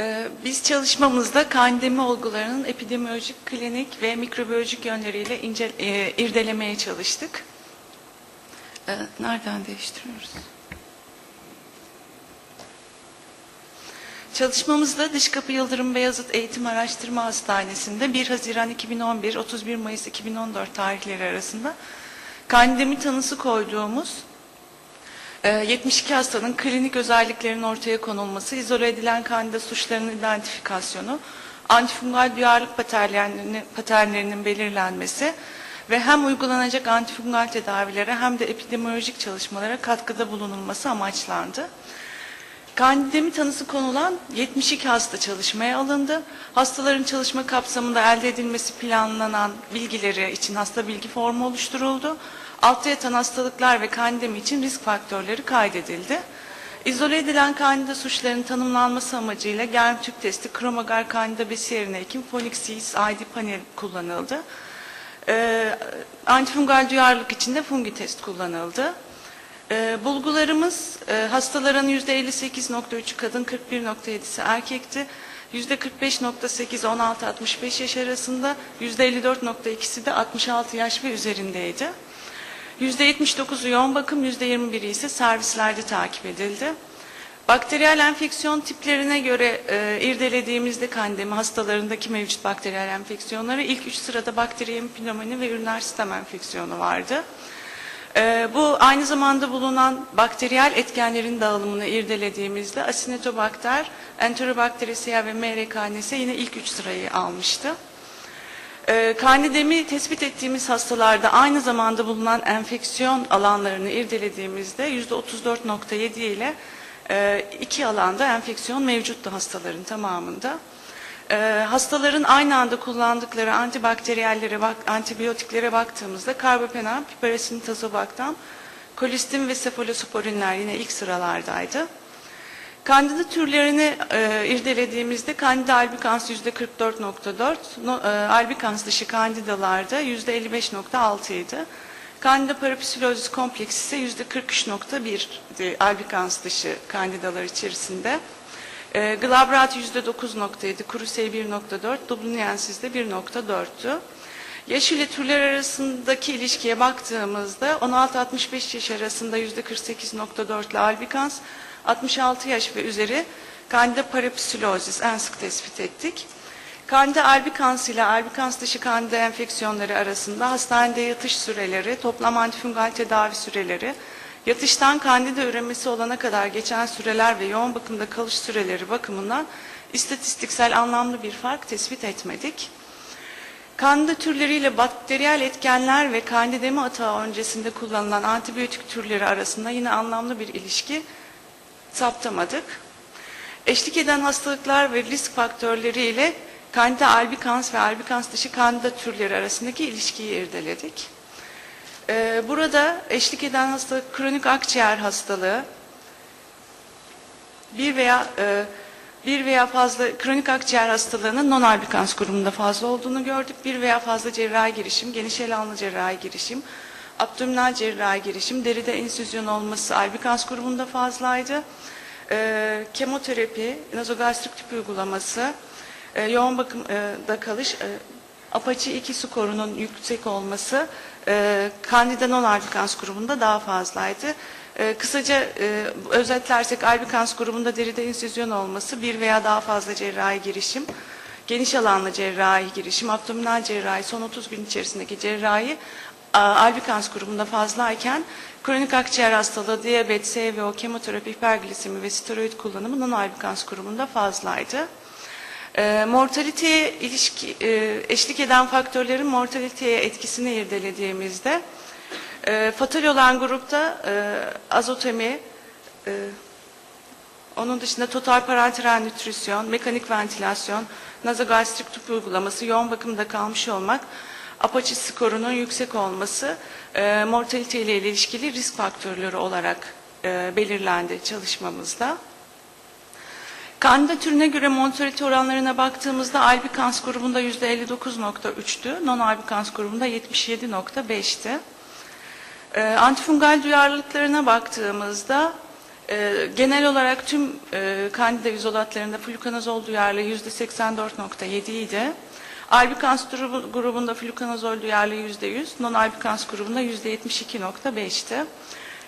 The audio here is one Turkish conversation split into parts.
Ee, Biz çalışmamızda kandemi olgularının epidemiolojik, klinik ve mikrobiyolojik yönleriyle ince, e, irdelemeye çalıştık. Ee, Nereden değiştiriyoruz? Çalışmamızda Dışkapı Yıldırım Beyazıt Eğitim Araştırma Hastanesi'nde 1 Haziran 2011, 31 Mayıs 2014 tarihleri arasında kandemi tanısı koyduğumuz e, 72 hastanın klinik özelliklerinin ortaya konulması, izole edilen kandida suçlarının identifikasyonu, antifungal duyarlılık paternlerinin, paternlerinin belirlenmesi ve hem uygulanacak antifungal tedavilere hem de epidemiolojik çalışmalara katkıda bulunulması amaçlandı. Kandidemi tanısı konulan 72 hasta çalışmaya alındı. Hastaların çalışma kapsamında elde edilmesi planlanan bilgileri için hasta bilgi formu oluşturuldu. Altta yatan hastalıklar ve kandidemi için risk faktörleri kaydedildi. İzole edilen kandida suçlarının tanımlanması amacıyla germ tüp testi, kromogar kandida besi yerine ekim, Seeds ID panel kullanıldı. Ee, antifungal duyarlılık için de fungi test kullanıldı. Ee, bulgularımız e, hastaların %58.3'ü kadın, 41.7'si erkekti. %45.8 16-65 yaş arasında, %54.2'si de 66 yaş ve üzerindeydi. %79'u yoğun bakım, %21'i ise servislerde takip edildi. Bakteriyel enfeksiyon tiplerine göre e, irdelediğimizde kandemi hastalarındaki mevcut bakteriyel enfeksiyonları ilk üç sırada bakteriyem pneumoni ve üriner sistem enfeksiyonu vardı. Ee, bu aynı zamanda bulunan bakteriyel etkenlerin dağılımını irdelediğimizde Acinetobakter, Enterobacteriaceae ve MRKNS yine ilk üç sırayı almıştı. Kandidemi tespit ettiğimiz hastalarda aynı zamanda bulunan enfeksiyon alanlarını irdelediğimizde %34.7 ile e, iki alanda enfeksiyon mevcuttu hastaların tamamında. Ee, hastaların aynı anda kullandıkları antibakteriyellere, bak, antibiyotiklere baktığımızda karbapenem, piperesin, tazobaktam, kolistin ve sefalosporinler yine ilk sıralardaydı. Kandida türlerini e, irdelediğimizde Candida albicans %44.4, no, e, albicans dışı kandidalarda %55.6 idi. Candida parapsilosis kompleks ise %43.1 albicans dışı kandidalar içerisinde. E, Glabrat %9.7, Krusey 1.4, Dubliniensis de 1.4'tü. Yaş ile türler arasındaki ilişkiye baktığımızda 16-65 yaş arasında %48.4 ile albikans, 66 yaş ve üzeri Candida parapsilosis en sık tespit ettik. Candida albicans ile albicans dışı Candida enfeksiyonları arasında hastanede yatış süreleri, toplam antifungal tedavi süreleri, Yatıştan kandida üremesi olana kadar geçen süreler ve yoğun bakımda kalış süreleri bakımından istatistiksel anlamlı bir fark tespit etmedik. Kandida türleriyle bakteriyel etkenler ve kandidemi atağı öncesinde kullanılan antibiyotik türleri arasında yine anlamlı bir ilişki saptamadık. Eşlik eden hastalıklar ve risk faktörleri ile kandida albicans ve albicans dışı kandida türleri arasındaki ilişkiyi irdeledik. Ee, burada eşlik eden hastalık kronik akciğer hastalığı, bir veya e, bir veya fazla kronik akciğer hastalığının non albikans grubunda fazla olduğunu gördük. Bir veya fazla cerrahi girişim, geniş alınma cerrahi girişim, abdominal cerrahi girişim, deride insüzyon olması albikans grubunda fazlaydı. Ee, kemoterapi, nazogastrik tüp uygulaması, e, yoğun bakımda kalış, e, Apache 2 skorunun yüksek olması e, Candida non albicans grubunda daha fazlaydı. E, kısaca e, özetlersek albicans grubunda deride insüzyon olması bir veya daha fazla cerrahi girişim, geniş alanlı cerrahi girişim, abdominal cerrahi son 30 gün içerisindeki cerrahi a, albicans grubunda fazlayken kronik akciğer hastalığı, diyabet, SVO, kemoterapi, hiperglisemi ve steroid kullanımı non albicans grubunda fazlaydı. E, mortaliteye ilişki, e, eşlik eden faktörlerin mortaliteye etkisini irdelediğimizde e, fatal olan grupta e, azotemi, e, onun dışında total parenteral nütrisyon, mekanik ventilasyon, nazogastrik tüp uygulaması, yoğun bakımda kalmış olmak, Apache skorunun yüksek olması e, mortalite ile ilişkili risk faktörleri olarak e, belirlendi çalışmamızda. Kandida türüne göre mortalite oranlarına baktığımızda albikans grubunda %59.3'tü, non albikans grubunda 77.5'ti. E, antifungal duyarlılıklarına baktığımızda Ee, genel olarak tüm e, kandida izolatlarında flukonazol duyarlılığı %84.7 idi. Albikans grubu- grubunda flukonazol duyarlılığı %100, non-albikans grubunda %72.5'ti.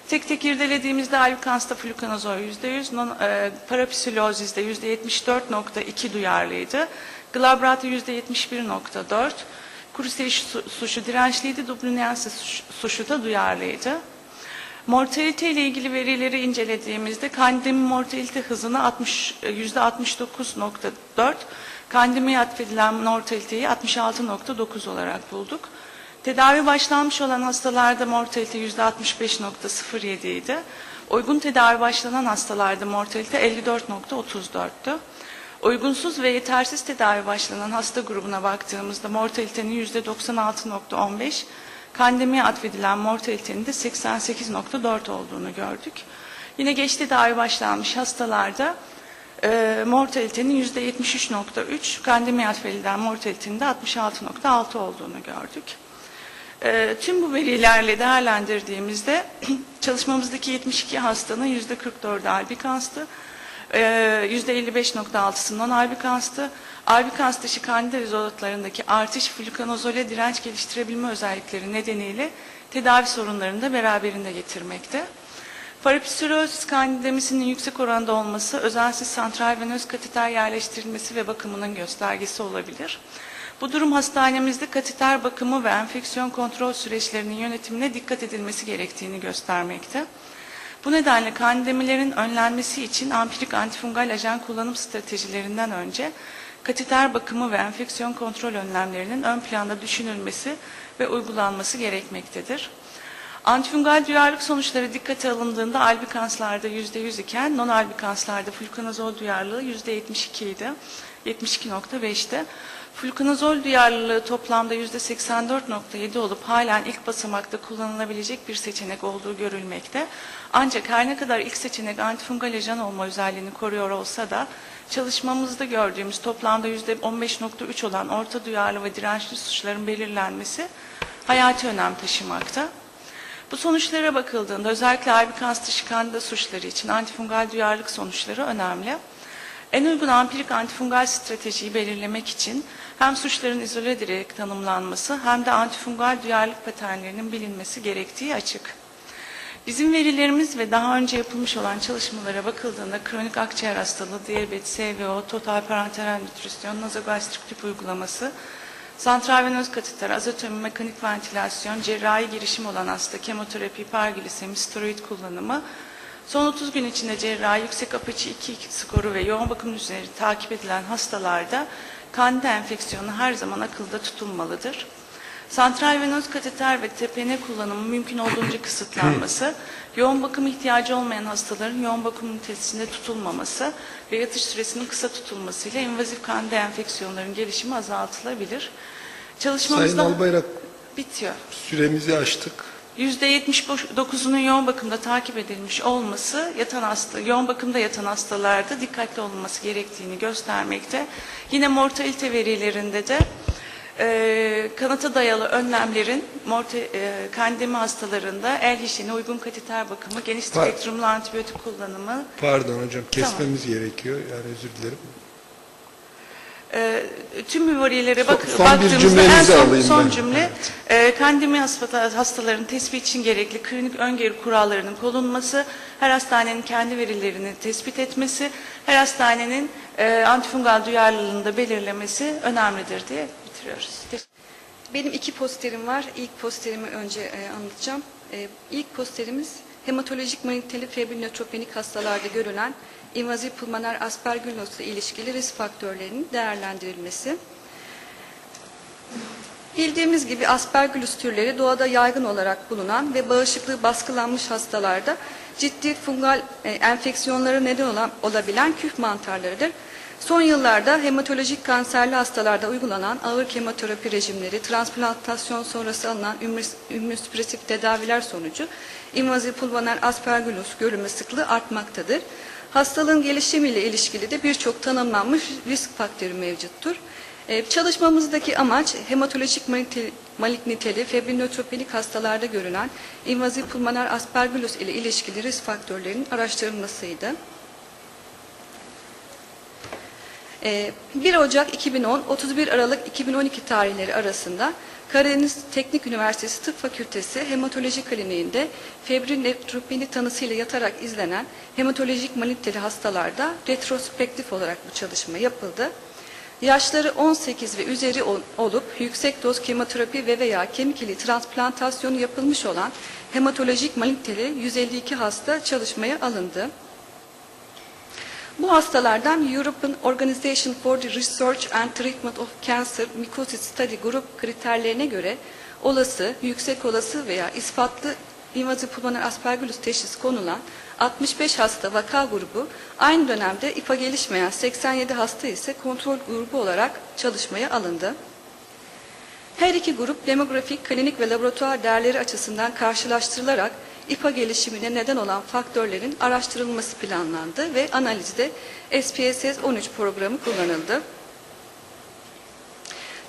Tek tek irdelediğimizde albikansta flukonazol %100, non, e, parapsilozizde %74.2 duyarlıydı. Glabrata %71.4, Kuruseri su- suşu dirençliydi, Dublinense suş- suşu da duyarlıydı. Mortalite ile ilgili verileri incelediğimizde kandimin mortalite hızını 60, e, %69.4, kandemiye atfedilen mortaliteyi 66.9 olarak bulduk. Tedavi başlanmış olan hastalarda mortalite %65.07 idi. Uygun tedavi başlanan hastalarda mortalite 54.34'tü. Uygunsuz ve yetersiz tedavi başlanan hasta grubuna baktığımızda mortalitenin %96.15, kandemiye atfedilen mortalitenin de 88.4 olduğunu gördük. Yine geç tedavi başlanmış hastalarda e, mortalitenin %73.3, kandemiye atfedilen mortalitenin de 66.6 olduğunu gördük. E, tüm bu verilerle değerlendirdiğimizde çalışmamızdaki 72 hastanın %44'ü albikanstı. E, %55.6'sı non-albikanstı. Albikans dışı kandida izolatlarındaki artış flukonazole direnç geliştirebilme özellikleri nedeniyle tedavi sorunlarını da beraberinde getirmekte. Parapsürozis kandidemisinin yüksek oranda olması özensiz santral venöz kateter yerleştirilmesi ve bakımının göstergesi olabilir. Bu durum hastanemizde kateter bakımı ve enfeksiyon kontrol süreçlerinin yönetimine dikkat edilmesi gerektiğini göstermekte. Bu nedenle kandemilerin önlenmesi için ampirik antifungal ajan kullanım stratejilerinden önce kateter bakımı ve enfeksiyon kontrol önlemlerinin ön planda düşünülmesi ve uygulanması gerekmektedir. Antifungal duyarlılık sonuçları dikkate alındığında albikanslarda %100 iken non-albikanslarda flukonazol duyarlılığı %72 idi. 72.5'te. Flukonazol duyarlılığı toplamda %84.7 olup halen ilk basamakta kullanılabilecek bir seçenek olduğu görülmekte. Ancak her ne kadar ilk seçenek antifungal ajan olma özelliğini koruyor olsa da çalışmamızda gördüğümüz toplamda %15.3 olan orta duyarlı ve dirençli suçların belirlenmesi hayati önem taşımakta. Bu sonuçlara bakıldığında özellikle albikans dışı kandida suçları için antifungal duyarlılık sonuçları önemli. En uygun ampirik antifungal stratejiyi belirlemek için hem suçların izole ederek tanımlanması hem de antifungal duyarlılık paternlerinin bilinmesi gerektiği açık. Bizim verilerimiz ve daha önce yapılmış olan çalışmalara bakıldığında kronik akciğer hastalığı, diyabet, SVO, total parenteral nütrisyon, nazogastrik tüp uygulaması, santral venöz kateter, azotomi, mekanik ventilasyon, cerrahi girişim olan hasta, kemoterapi, hiperglisemi, steroid kullanımı, son 30 gün içinde cerrahi, yüksek apaçi 2 skoru ve yoğun bakım üzeri takip edilen hastalarda kandida enfeksiyonu her zaman akılda tutulmalıdır. Santral venöz kateter ve tepene kullanımı mümkün olduğunca kısıtlanması, yoğun bakım ihtiyacı olmayan hastaların yoğun bakım ünitesinde tutulmaması ve yatış süresinin kısa tutulmasıyla invazif kandida enfeksiyonların gelişimi azaltılabilir. Sayın Çalışmamızda Albayrak bitiyor. süremizi aştık. %79'unun yoğun bakımda takip edilmiş olması yatan hasta, yoğun bakımda yatan hastalarda dikkatli olunması gerektiğini göstermekte. Yine mortalite verilerinde de e, kanıta dayalı önlemlerin morte, e, kandemi hastalarında el hijyeni, uygun kateter bakımı, geniş Var. spektrumlu antibiyotik kullanımı, Pardon hocam kesmemiz gerekiyor. Yani özür dilerim. E, tüm Son- bak, son bir baktığımızda en son, alayım son ben. cümle e, kandemi hasta- hastaların tespit için gerekli klinik öngörü kurallarının konulması, her hastanenin kendi verilerini tespit etmesi, her hastanenin e, antifungal duyarlılığını da belirlemesi önemlidir diye bitiriyoruz. Benim iki posterim var. İlk posterimi önce e, anlatacağım. E, ilk posterimiz hematolojik maligniteli febri nötropenik hastalarda görülen invazif pulmoner aspergillus ile ilişkili risk faktörlerinin değerlendirilmesi. Bildiğimiz gibi aspergillus türleri doğada yaygın olarak bulunan ve bağışıklığı baskılanmış hastalarda ciddi fungal e, enfeksiyonlara neden olabilen küf mantarlarıdır. Son yıllarda hematolojik kanserli hastalarda uygulanan ağır kemoterapi rejimleri, transplantasyon sonrası alınan ümünosüpresif tedaviler sonucu invazif pulmoner aspergillus görülme sıklığı artmaktadır. Hastalığın gelişimiyle ilişkili de birçok tanımlanmış risk faktörü mevcuttur. E, çalışmamızdaki amaç hematolojik maligniteli febrinötropenik hastalarda görülen invazif pulmoner aspergillus ile ilişkili risk faktörlerinin araştırılmasıydı. E, 1 Ocak 2010, 31 Aralık 2012 tarihleri arasında Karadeniz Teknik Üniversitesi Tıp Fakültesi Hematoloji Kliniğinde febrin nefropeni tanısıyla yatarak izlenen hematolojik maligniteli hastalarda retrospektif olarak bu çalışma yapıldı. Yaşları 18 ve üzeri ol- olup yüksek doz kemoterapi ve veya kemik iliği transplantasyonu yapılmış olan hematolojik maligniteli 152 hasta çalışmaya alındı. Bu hastalardan European Organization for the Research and Treatment of Cancer Mycosis Study Group kriterlerine göre olası, yüksek olası veya ispatlı invazif pulmoner aspergillus teşhis konulan 65 hasta vaka grubu aynı dönemde İFA gelişmeyen 87 hasta ise kontrol grubu olarak çalışmaya alındı. Her iki grup demografik, klinik ve laboratuvar değerleri açısından karşılaştırılarak İPA gelişimine neden olan faktörlerin araştırılması planlandı ve analizde SPSS 13 programı kullanıldı.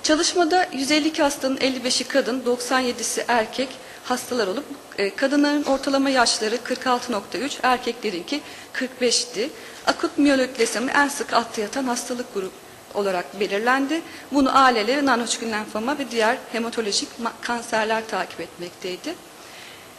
Çalışmada 152 hastanın 55'i kadın, 97'si erkek hastalar olup e, kadınların ortalama yaşları 46.3, erkeklerinki 45'ti. Akut miyeloid lösemi en sık altta yatan hastalık grubu olarak belirlendi. Bunu aileleri, non-Hodgkin lenfoma ve diğer hematolojik ma- kanserler takip etmekteydi.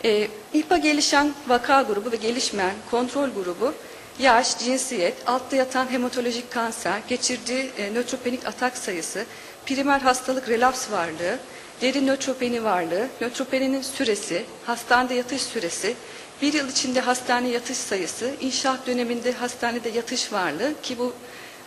E, İPA gelişen vaka grubu ve gelişmeyen kontrol grubu yaş, cinsiyet, altta yatan hematolojik kanser, geçirdiği e, nötropenik atak sayısı, primer hastalık relaps varlığı, derin nötropeni varlığı, nötropeninin süresi, hastanede yatış süresi, bir yıl içinde hastane yatış sayısı, inşaat döneminde hastanede yatış varlığı ki bu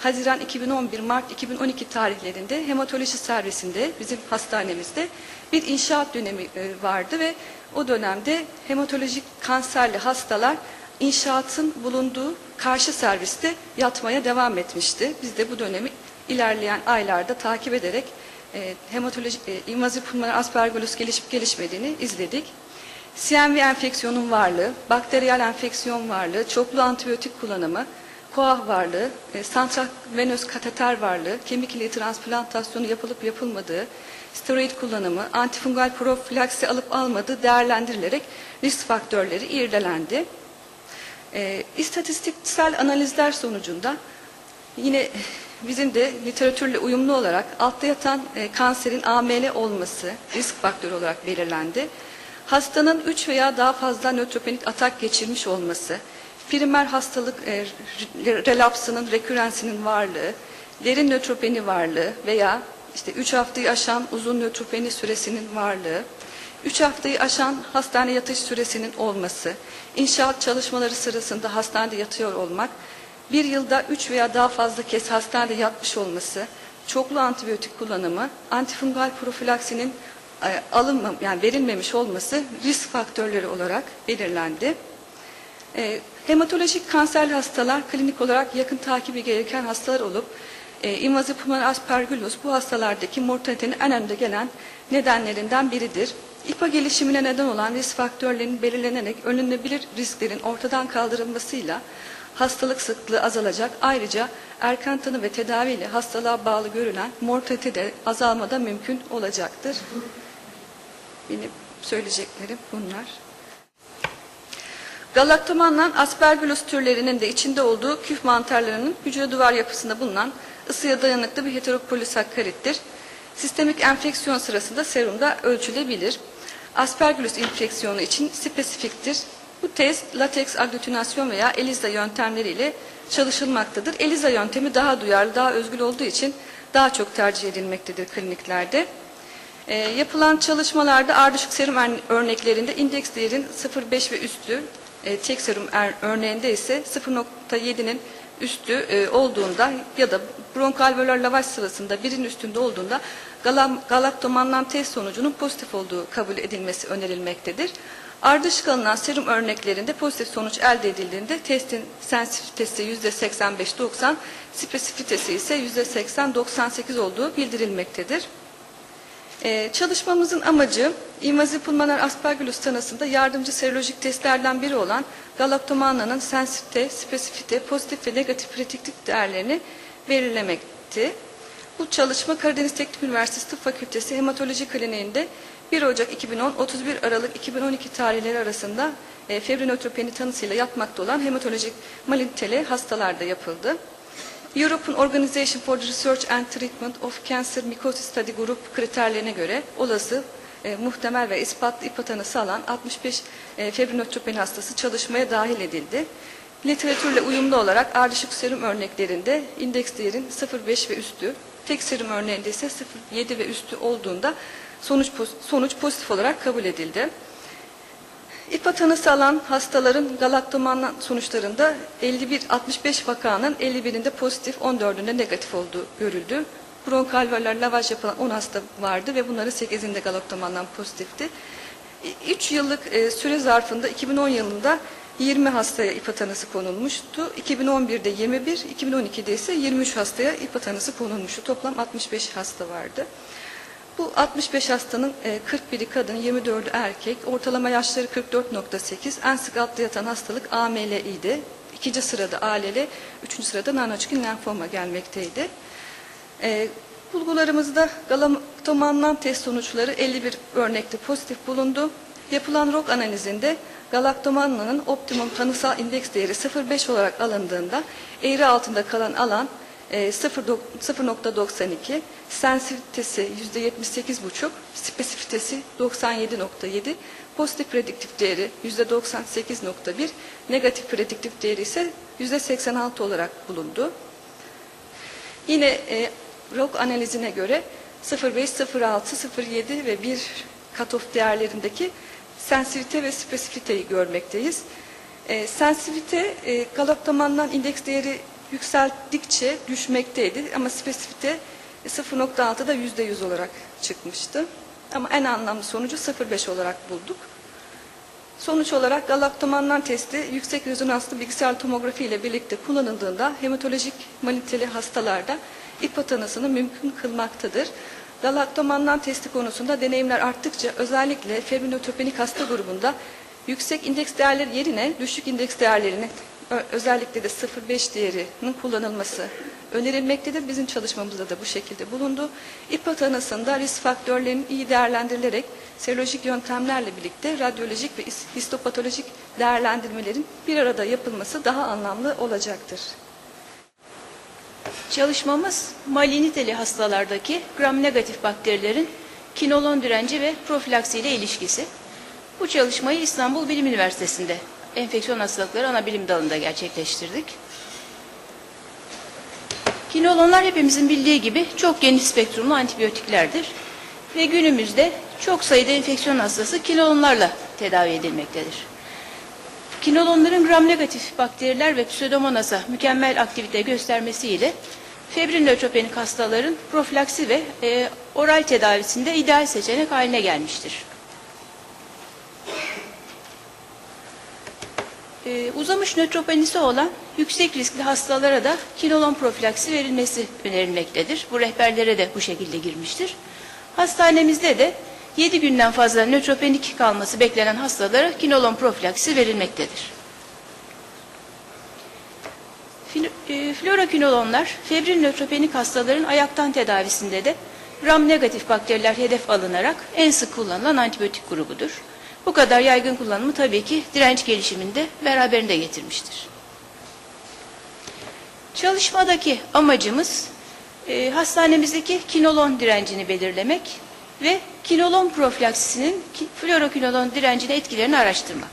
Haziran 2011, Mart 2012 tarihlerinde hematoloji servisinde bizim hastanemizde bir inşaat dönemi e, vardı ve o dönemde hematolojik kanserli hastalar inşaatın bulunduğu karşı serviste yatmaya devam etmişti. Biz de bu dönemi ilerleyen aylarda takip ederek e, hematolojik e, invazif pulmoner aspergillus gelişip gelişmediğini izledik. CMV enfeksiyonun varlığı, bakteriyel enfeksiyon varlığı, çoklu antibiyotik kullanımı, koah varlığı, e, santral venöz kateter varlığı, kemik iliği transplantasyonu yapılıp yapılmadığı, steroid kullanımı, antifungal profilaksi alıp almadığı değerlendirilerek risk faktörleri irdelendi. E, istatistiksel analizler sonucunda yine bizim de literatürle uyumlu olarak altta yatan e, kanserin AML olması risk faktörü olarak belirlendi. Hastanın 3 veya daha fazla nötropenik atak geçirmiş olması, primer hastalık e, re- relapsının, rekürensinin varlığı, derin nötropeni varlığı veya işte 3 haftayı aşan uzun nötropeni süresinin varlığı, 3 haftayı aşan hastane yatış süresinin olması, inşaat çalışmaları sırasında hastanede yatıyor olmak, bir yılda 3 veya daha fazla kez hastanede yatmış olması, çoklu antibiyotik kullanımı, antifungal profilaksinin e, alınma, yani verilmemiş olması risk faktörleri olarak belirlendi. E, hematolojik kanserli hastalar klinik olarak yakın takibi gereken hastalar olup e, invazif pulmoner aspergillus bu hastalardaki mortalitenin en önde gelen nedenlerinden biridir. İPA gelişimine neden olan risk faktörlerinin belirlenerek önlenebilir risklerin ortadan kaldırılmasıyla hastalık sıklığı azalacak. Ayrıca erken tanı ve tedaviyle hastalığa bağlı görülen mortalite de azalmada mümkün olacaktır. Benim söyleyeceklerim bunlar. Galaktomanla aspergillus türlerinin de içinde olduğu küf mantarlarının hücre duvar yapısında bulunan ısıya dayanıklı bir heteropolisakkarittir. Sistemik enfeksiyon sırasında serumda ölçülebilir. Aspergillus enfeksiyonu için spesifiktir. Bu test lateks aglutinasyon veya ELISA yöntemleriyle çalışılmaktadır. ELISA yöntemi daha duyarlı, daha özgül olduğu için daha çok tercih edilmektedir kliniklerde. E, yapılan çalışmalarda ardışık serum ör- örneklerinde indeks değerin 0,5 ve üstü, e, tek serum er- örneğinde ise 0,7'nin üstü e, olduğunda ya da bronkalveolar lavaş sırasında birin üstünde olduğunda galam, galaktomanlam test sonucunun pozitif olduğu kabul edilmesi önerilmektedir. Ardışık alınan serum örneklerinde pozitif sonuç elde edildiğinde testin sensitivitesi %85-90, spesifitesi ise %80-98 olduğu bildirilmektedir. Ee, çalışmamızın amacı invazif pulmoner aspergillus tanısında yardımcı serolojik testlerden biri olan galaktomanlanın sensitivite, spesifite, pozitif ve negatif prediktif değerlerini belirlemekti. Bu çalışma Karadeniz Teknik Üniversitesi Tıp Fakültesi Hematoloji Kliniğinde 1 Ocak 2010-31 Aralık 2012 tarihleri arasında e, febri nötropeni tanısıyla yapmakta olan hematolojik maligniteli hastalarda yapıldı. European Organization for the Research and Treatment of Cancer Mycosis Study Group kriterlerine göre olası, e, muhtemel ve ispatlı ipa tanısı alan 65 e, febri nötropeni hastası çalışmaya dahil edildi. Literatürle uyumlu olarak ardışık serum örneklerinde indeks değerin 0,5 ve üstü, tek serum örneğinde ise 0,7 ve üstü olduğunda sonuç, sonuç pozitif olarak kabul edildi. İPA tanısı alan hastaların galaktoman sonuçlarında 51-65 vakanın 51'inde pozitif, 14'ünde negatif olduğu görüldü. Bronkalveolar lavaj yapılan 10 hasta vardı ve bunların 8'inde galaktomandan pozitifti. 3 yıllık e, süre zarfında 2010 yılında 20 hastaya İPA tanısı konulmuştu. 2011'de 21, 2012'de ise 23 hastaya İPA tanısı konulmuştu. Toplam 65 hasta vardı. Bu 65 hastanın e, 41'i kadın, 24'ü erkek, ortalama yaşları 44.8, en sık altta yatan hastalık AML idi. İkinci sırada ALL, üçüncü sırada non-Hodgkin lenfoma gelmekteydi. E, bulgularımızda galaktomannan test sonuçları 51 örnekte pozitif bulundu. Yapılan ROG analizinde galaktomannanın optimum tanısal indeks değeri 0.5 olarak alındığında eğri altında kalan alan e, 0.92, sensitivitesi %78,5, spesifitesi 97.7, pozitif prediktif değeri %98.1, negatif prediktif değeri ise %86 olarak bulundu. Yine e, ROG analizine göre 0.5, 0.6, 0.7 ve 1 katof değerlerindeki sensitivite ve spesifiteyi görmekteyiz. E, sensitivite e, galaktomandan indeks değeri yükseldikçe düşmekteydi ama spesifite 0.6'da %100 olarak çıkmıştı. Ama en anlamlı sonucu 0.5 olarak bulduk. Sonuç olarak galaktomannan testi yüksek rezonanslı bilgisayar tomografi ile birlikte kullanıldığında hematolojik maligniteli hastalarda İPA tanısını mümkün kılmaktadır. Galaktomannan testi konusunda deneyimler arttıkça özellikle febrinotropenik hasta grubunda yüksek indeks değerleri yerine düşük indeks değerlerini özellikle de 0.5 değerinin kullanılması önerilmektedir. Bizim çalışmamızda da bu şekilde bulundu. İPA tanısında risk faktörlerinin iyi değerlendirilerek serolojik yöntemlerle birlikte radyolojik ve his- histopatolojik değerlendirmelerin bir arada yapılması daha anlamlı olacaktır. Çalışmamız maliniteli hastalardaki gram negatif bakterilerin kinolon direnci ve profilaksi ile ilişkisi. Bu çalışmayı İstanbul Bilim Üniversitesi'nde enfeksiyon hastalıkları ana bilim dalında gerçekleştirdik. Kinolonlar hepimizin bildiği gibi çok geniş spektrumlu antibiyotiklerdir ve günümüzde çok sayıda enfeksiyon hastası kinolonlarla tedavi edilmektedir. Kinolonların gram negatif bakteriler ve pseudomonas'a mükemmel aktivite göstermesiyle febrin nötropenik hastaların profilaksi ve e, oral tedavisinde ideal seçenek haline gelmiştir. E, uzamış nötropenisi olan yüksek riskli hastalara da kinolon profilaksi verilmesi önerilmektedir. Bu rehberlere de bu şekilde girmiştir. Hastanemizde de 7 günden fazla nötropenik kalması beklenen hastalara kinolon profilaksi verilmektedir. E, Fluorokinolonlar febrin nötropenik hastaların ayaktan tedavisinde de gram negatif bakteriler hedef alınarak en sık kullanılan antibiyotik grubudur. Bu kadar yaygın kullanımı tabii ki direnç gelişiminde beraberinde getirmiştir. Çalışmadaki amacımız e, hastanemizdeki kinolon direncini belirlemek ve kinolon profilaksisinin ki- fluorokinolon direncine etkilerini araştırmak.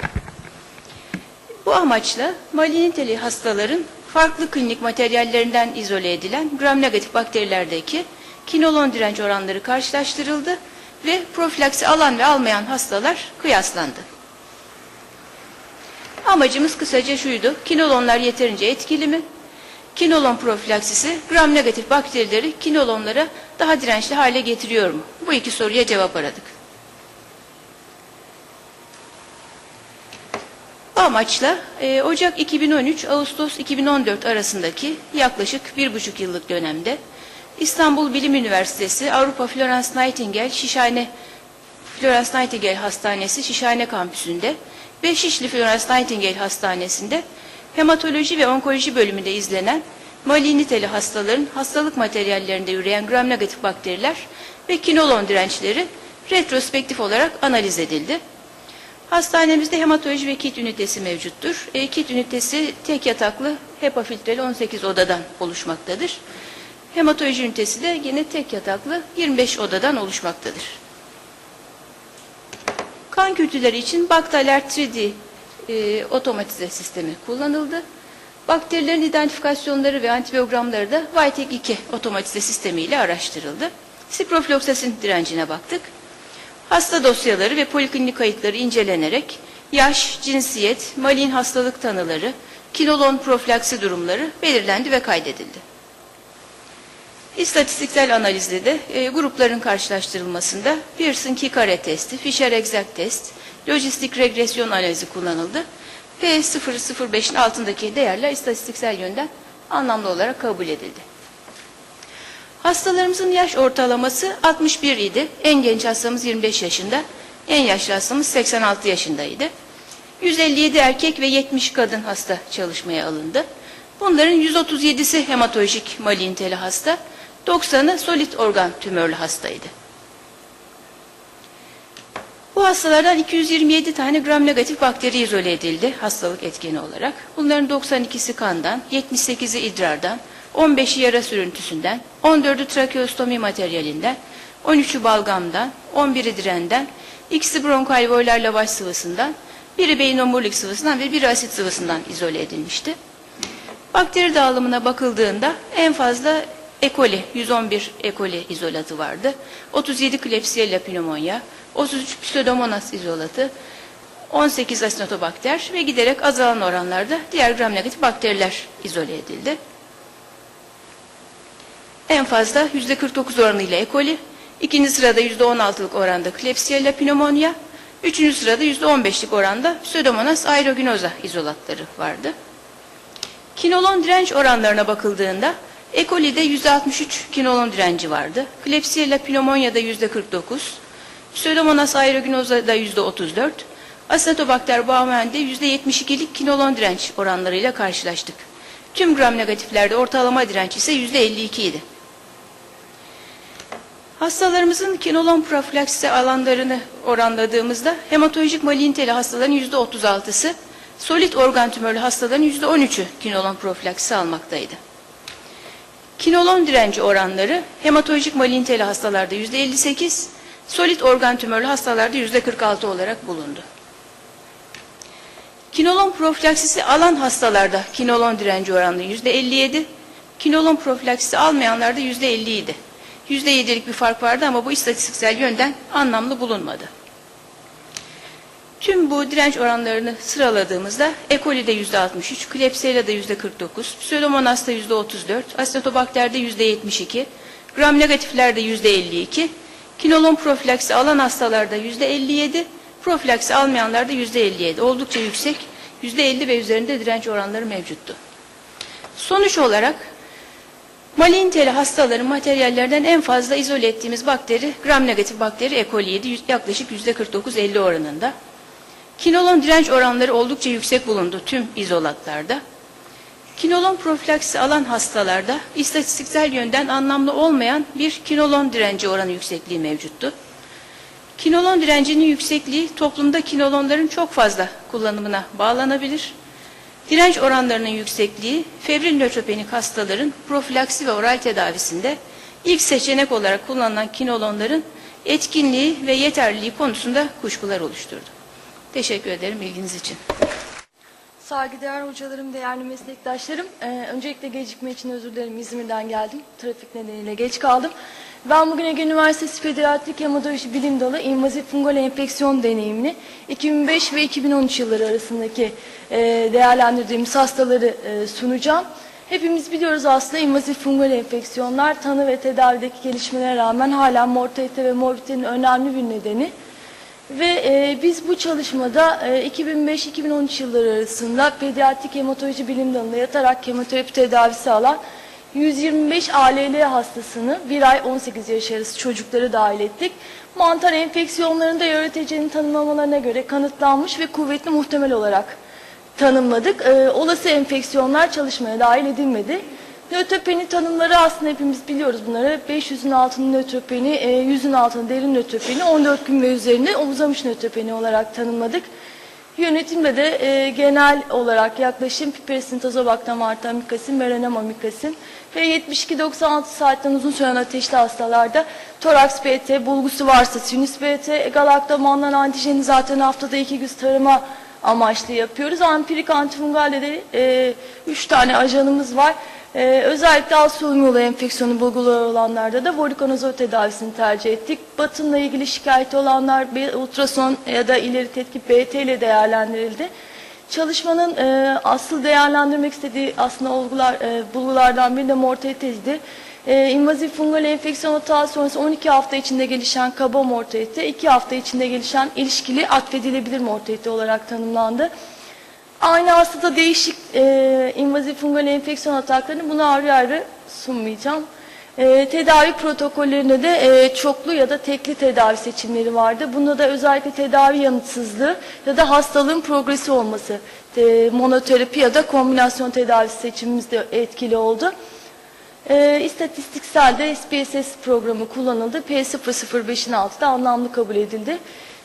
Bu amaçla maliniteli hastaların farklı klinik materyallerinden izole edilen gram negatif bakterilerdeki kinolon direnç oranları karşılaştırıldı ve profilaksi alan ve almayan hastalar kıyaslandı. Amacımız kısaca şuydu. Kinolonlar yeterince etkili mi? Kinolon profilaksisi gram negatif bakterileri kinolonlara daha dirençli hale getiriyor mu? Bu iki soruya cevap aradık. Bu amaçla e, Ocak 2013 Ağustos 2014 arasındaki yaklaşık bir buçuk yıllık dönemde İstanbul Bilim Üniversitesi Avrupa Florence Nightingale Şişhane Florence Nightingale Hastanesi Şişhane Kampüsü'nde ve Şişli Florence Nightingale Hastanesi'nde hematoloji ve onkoloji bölümünde izlenen maligniteli hastaların hastalık materyallerinde üreyen gram negatif bakteriler ve kinolon dirençleri retrospektif olarak analiz edildi. Hastanemizde hematoloji ve kit ünitesi mevcuttur. E, kit ünitesi tek yataklı HEPA filtreli 18 odadan oluşmaktadır. Hematoloji ünitesi de yine tek yataklı 25 odadan oluşmaktadır. Kan kültürleri için Bactaler 3D e, otomatize sistemi kullanıldı. Bakterilerin identifikasyonları ve antibiyogramları da Vitek 2 otomatize sistemiyle araştırıldı. Siprofloksasin direncine baktık. Hasta dosyaları ve poliklinik kayıtları incelenerek yaş, cinsiyet, malin hastalık tanıları, kinolon profilaksi durumları belirlendi ve kaydedildi. İstatistiksel analizde de e, grupların karşılaştırılmasında Pearson-Kikare testi, Fisher-Exact test, lojistik regresyon analizi kullanıldı. P005'in altındaki değerler istatistiksel yönden anlamlı olarak kabul edildi. Hastalarımızın yaş ortalaması 61 idi. En genç hastamız 25 yaşında, en yaşlı hastamız 86 yaşındaydı. 157 erkek ve 70 kadın hasta çalışmaya alındı. Bunların 137'si hematolojik maligniteli hasta, 90'ı solit organ tümörlü hastaydı. Bu hastalardan 227 tane gram negatif bakteri izole edildi hastalık etkeni olarak. Bunların 92'si kandan, 78'i idrardan, 15'i yara sürüntüsünden, 14'ü trakeostomi materyalinden, 13'ü balgamdan, 11'i direnden, ikisi bronkalveolar lavaş sıvısından, biri beyin omurilik sıvısından ve biri asit sıvısından izole edilmişti. Bakteri dağılımına bakıldığında en fazla E. coli, 111 E. coli izolatı vardı. 37 Klebsiella pneumonia, 33 Pseudomonas izolatı, 18 Acinetobakter ve giderek azalan oranlarda diğer gram negatif bakteriler izole edildi. En fazla %49 oranıyla E. coli, ikinci sırada %16'lık oranda Klebsiella pneumonia, üçüncü sırada %15'lik oranda Pseudomonas aeruginosa izolatları vardı. Kinolon direnç oranlarına bakıldığında E. coli'de %63 kinolon direnci vardı. Klebsiella pneumonia'da %49, Pseudomonas aeruginosa'da %34, Acinetobacter baumann'de %72'lik kinolon direnç oranlarıyla karşılaştık. Tüm gram negatiflerde ortalama direnç ise %52 idi. Hastalarımızın kinolon profilaksisi alanlarını oranladığımızda hematolojik maligniteli hastaların %36'sı, solit organ tümörlü hastaların %13'ü kinolon profilaksisi almaktaydı. Kinolon direnci oranları hematolojik maligniteli hastalarda %58, solit organ tümörlü hastalarda %46 olarak bulundu. Kinolon profilaksisi alan hastalarda kinolon direnci oranı %57, kinolon profilaksisi almayanlarda %50 idi. %7'lik bir fark vardı ama bu istatistiksel yönden anlamlı bulunmadı. Tüm bu direnç oranlarını sıraladığımızda E. coli'de %63, Klebsiella'da %49, Pseudomonas'ta %34, Acinetobakter'de %72, gram negatiflerde %52, kinolon profilaksi alan hastalarda %57, profilaksi almayanlarda %57. Oldukça yüksek, %50 ve üzerinde direnç oranları mevcuttu. Sonuç olarak maligniteli hastaların materyallerden en fazla izole ettiğimiz bakteri gram negatif bakteri E. coli'ydi yaklaşık %49-50 oranında. Kinolon direnç oranları oldukça yüksek bulundu tüm izolatlarda. Kinolon profilaksisi alan hastalarda istatistiksel yönden anlamlı olmayan bir kinolon direnci oranı yüksekliği mevcuttu. Kinolon direncinin yüksekliği toplumda kinolonların çok fazla kullanımına bağlanabilir. Direnç oranlarının yüksekliği febril nötropenik hastaların profilaksi ve oral tedavisinde ilk seçenek olarak kullanılan kinolonların etkinliği ve yeterliliği konusunda kuşkular oluşturdu. Teşekkür ederim ilginiz için. Saygıdeğer hocalarım, değerli meslektaşlarım. Ee, öncelikle gecikme için özür dilerim. İzmir'den geldim. Trafik nedeniyle geç kaldım. Ben bugün Ege Üniversitesi Pediatrik Hematoloji Bilim Dalı invazif fungal enfeksiyon deneyimini 2005 ve 2013 yılları arasındaki e, değerlendirdiğimiz hastaları e, sunacağım. Hepimiz biliyoruz aslında invazif fungal enfeksiyonlar tanı ve tedavideki gelişmelere rağmen hala mortalite ve morbiditenin önemli bir nedeni. Ve e, biz bu çalışmada e, 2005-2013 yılları arasında pediatrik hematoloji bilim dalında yatarak kemoterapi tedavisi alan 125 ALL hastasını 1 ay 18 yaş arası çocukları dahil ettik. Mantar enfeksiyonlarında yöneticinin tanımlamalarına göre kanıtlanmış ve kuvvetli muhtemel olarak tanımladık. E, olası enfeksiyonlar çalışmaya dahil edilmedi. Nötropeni tanımları aslında hepimiz biliyoruz bunları. 500'ün altında nötropeni, e, 100'ün altında derin nötropeni, 14 gün ve üzerinde uzamış nötropeni olarak tanımladık. Yönetimde de e, genel olarak yaklaşım piperesin, tazobaktam, artamikasin, merenamamikasin ve 72-96 saatten uzun süren ateşli hastalarda toraks BT, bulgusu varsa sinüs BT, galaktomandan antijeni zaten haftada iki gün tarıma amaçlı yapıyoruz. Ampirik antifungalde de 3 tane ajanımız var. Ee, özellikle yolu enfeksiyonu bulguları olanlarda da vorikonazol tedavisini tercih ettik. Batınla ilgili şikayeti olanlar ultrason ya da ileri tetkik BT ile değerlendirildi. Çalışmanın e, asıl değerlendirmek istediği aslında olgular, e, bulgulardan biri de mortaliteydi. E, invazif fungal enfeksiyon hata sonrası 12 hafta içinde gelişen kaba mortalite, 2 hafta içinde gelişen ilişkili atfedilebilir mortalite olarak tanımlandı. Aynı hastada değişik e, invazif fungal enfeksiyon ataklarını bunu ayrı ayrı sunmayacağım. E, tedavi protokollerinde de e, çoklu ya da tekli tedavi seçimleri vardı. Bunda da özellikle tedavi yanıtsızlığı ya da hastalığın progresi olması, e, monoterapi ya da kombinasyon tedavisi seçimimiz de etkili oldu. E, istatistiksel de SPSS programı kullanıldı. P005'in altı da anlamlı kabul edildi.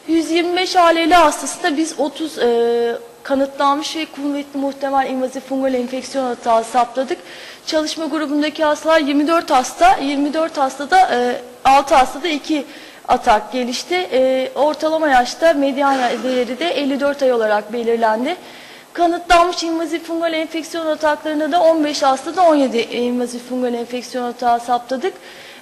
125 ALL hastasında biz 30 e, kanıtlanmış ve kuvvetli muhtemel invazif fungal enfeksiyon hata saptadık. Çalışma grubundaki hastalar 24 hasta, 24 hastada e, 6 hastada 2 atak gelişti. E, ortalama yaşta medyan değeri de 54 ay olarak belirlendi. Kanıtlanmış invazif fungal enfeksiyon ataklarında da 15 hastada 17 invazif fungal enfeksiyon atağı saptadık.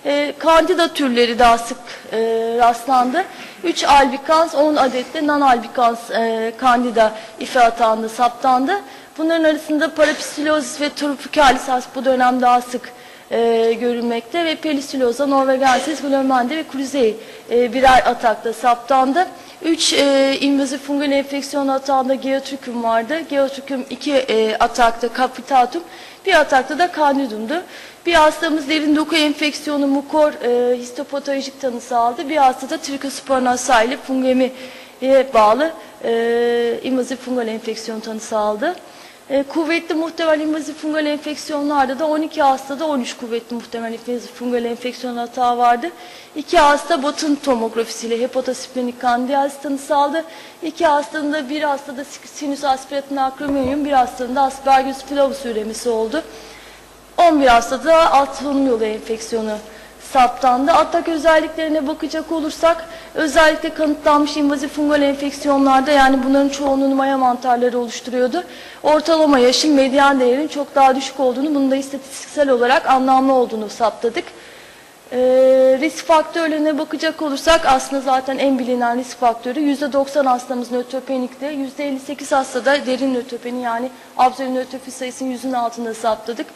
E, kandida türleri daha sık e, rastlandı. 3 albikans, 10 adet de non-albikans e, kandida ife atağında saptandı. Bunların arasında parapisilozis ve tropikalis bu dönem daha sık e, görülmekte ve pelisiloza, norvegensis, glomende ve kruzei e, birer atakta saptandı. 3 e, invazif fungal enfeksiyon atağında geotrüküm vardı. Geotrüküm 2 e, atakta kapitatum, bir atakta da kandidumdu. Bir hastamız derin doku enfeksiyonu mukor e, histopatolojik tanısı aldı. Bir hastada trikosporanasaylı fungemiye bağlı e, invazif fungal enfeksiyon tanısı aldı. E, kuvvetli muhtemel invazif fungal enfeksiyonlarda da 12 hastada 13 kuvvetli muhtemel invazif fungal enfeksiyon hata vardı. 2 hasta batın tomografisiyle hepatosiplenik kandiyaz tanısı aldı. 2 hastanın da bir hastada sinüs aspiratın akromiyum, bir hastanın da aspergillus flavus üremisi oldu. 11 hastada alt solunum yolu enfeksiyonu saptandı. Atak özelliklerine bakacak olursak özellikle kanıtlanmış invazif fungal enfeksiyonlarda yani bunların çoğunluğunu maya mantarları oluşturuyordu. Ortalama yaşın medyan değerinin çok daha düşük olduğunu, bunun da istatistiksel olarak anlamlı olduğunu saptadık. Ee, risk faktörlerine bakacak olursak aslında zaten en bilinen risk faktörü %90 hastamız nötropenikte, %58 hastada derin nötropeni yani abzolü nötrofi sayısının yüzün altında saptadık.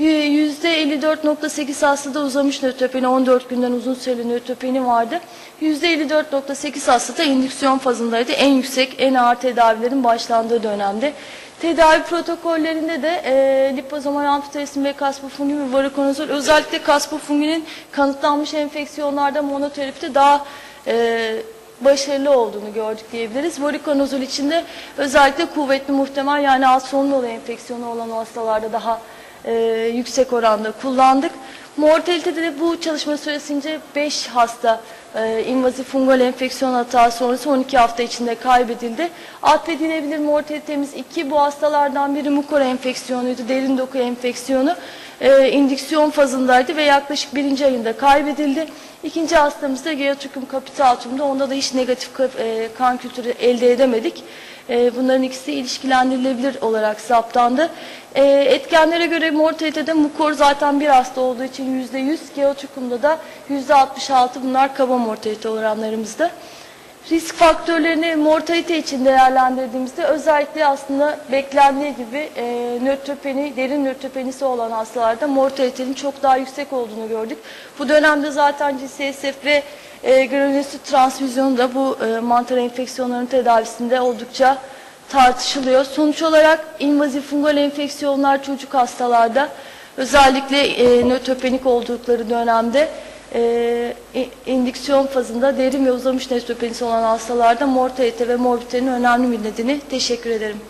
%54.8 hastada uzamış nötropeni 14 günden uzun süreli nötropeni vardı. %54.8 hastada indüksiyon fazındaydı. En yüksek, en ağır tedavilerin başlandığı dönemde. Tedavi protokollerinde de e, lipozomal amfiteresin ve kaspofungin ve varikonazol özellikle kaspofunginin kanıtlanmış enfeksiyonlarda monoterapide daha e, başarılı olduğunu gördük diyebiliriz. Vorikonazol için de özellikle kuvvetli muhtemel yani alt solunum yolu enfeksiyonu olan hastalarda daha e, yüksek oranda kullandık. Mortalitede de bu çalışma süresince 5 hasta e, invazif fungal enfeksiyon hata sonrası 12 hafta içinde kaybedildi. Atfedilebilir mortalitemiz 2. Bu hastalardan biri mukor enfeksiyonuydu, derin doku enfeksiyonu. E, indüksiyon fazındaydı ve yaklaşık birinci ayında kaybedildi. İkinci hastamız da geotrikum capitatum'da. Onda da hiç negatif e, kan kültürü elde edemedik. E, bunların ikisi ilişkilendirilebilir olarak saptandı. E, etkenlere göre mortalitede mukor zaten bir hasta olduğu için yüzde yüz, geotrikumda da yüzde 66 bunlar kaba mortalite oranlarımızda. Risk faktörlerini mortalite için değerlendirdiğimizde özellikle aslında beklendiği gibi e, nötropeni, derin nötropenisi olan hastalarda mortalitenin çok daha yüksek olduğunu gördük. Bu dönemde zaten GCSF ve e, granülosit transfüzyonu da bu e, mantar enfeksiyonlarının tedavisinde oldukça tartışılıyor. Sonuç olarak invazif fungal enfeksiyonlar çocuk hastalarda özellikle e, nötropenik oldukları dönemde e, indüksiyon fazında derin ve uzamış nötropenisi olan hastalarda mortalite ve morbiditenin önemli bir nedeni. Teşekkür ederim.